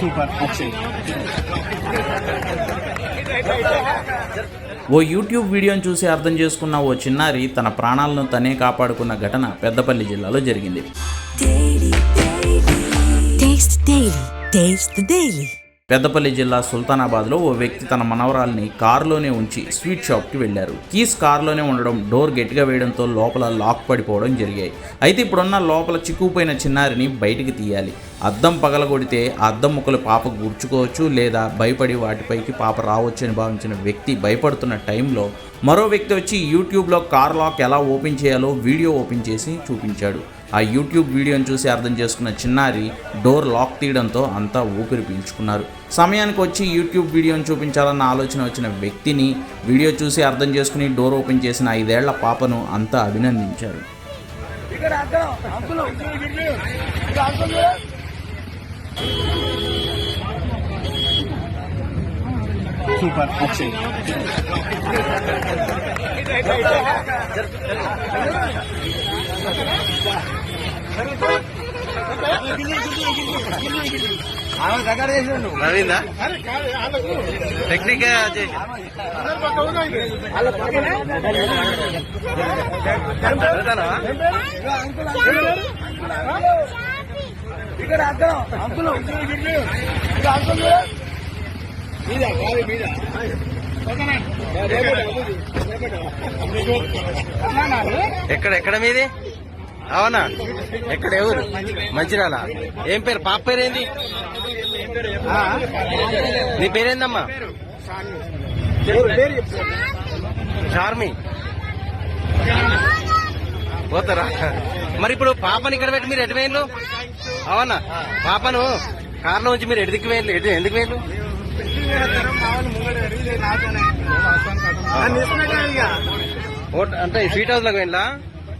Super ఓ YouTube వీడియోని చూసి అర్థం చేసుకున్న ఓ చిన్నారి తన ప్రాణాలను తనే కాపాడుకున్న ఘటన పెద్దపల్లి జిల్లాలో జరిగింది. పెద్దపల్లి జిల్లా సుల్తానాబాద్లో ఓ వ్యక్తి తన మనవరాల్ని కారులోనే ఉంచి స్వీట్ షాప్కి వెళ్ళారు కీస్ కారులోనే ఉండడం డోర్ గట్టిగా వేయడంతో లోపల లాక్ పడిపోవడం జరిగాయి. అయితే ఇప్పుడున్న లోపల చిక్కుపోయిన చిన్నారిని బయటికి తీయాలి. అద్దం పగలగొడితే ఆ అద్దం ముక్కలు పాప గుర్చుకోవచ్చు లేదా భయపడి వాటిపైకి పాప రావచ్చు అని భావించిన వ్యక్తి భయపడుతున్న టైంలో మరో వ్యక్తి వచ్చి యూట్యూబ్లో కార్ లాక్ ఎలా ఓపెన్ చేయాలో వీడియో ఓపెన్ చేసి చూపించాడు. ఆ యూట్యూబ్ వీడియోని చూసి అర్థం చేసుకున్న చిన్నారి డోర్ లాక్ తీయడంతో అంతా ఊపిరి పీల్చుకున్నారు. సమయానికి వచ్చి యూట్యూబ్ వీడియోని చూపించాలన్న ఆలోచన వచ్చిన వ్యక్తిని వీడియో చూసి అర్థం చేసుకుని డోర్ ఓపెన్ చేసిన ఐదేళ్ళ పాపను అంతా అభినందించారు. సూపర్ నవీందా టెక్నిక్ చేసి. ఎక్కడ ఎక్కడ మీది? అవునా? ఎక్కడ ఎవరు? మంచిరాల? ఏం పేరు? పాప పేరేంది? నీ పేరేందమ్మా? చార్మి పోతారా? మరి ఇప్పుడు పాపని ఇక్కడ పెట్టి మీరు ఎటు వేయండు అవునా? పాపను కార్లో ఉంచి మీరు ఎటు వేయండి ఎటు ఎందుకు ఓట్ అంటే స్వీట్ హౌస్లోకి వెళ్ళా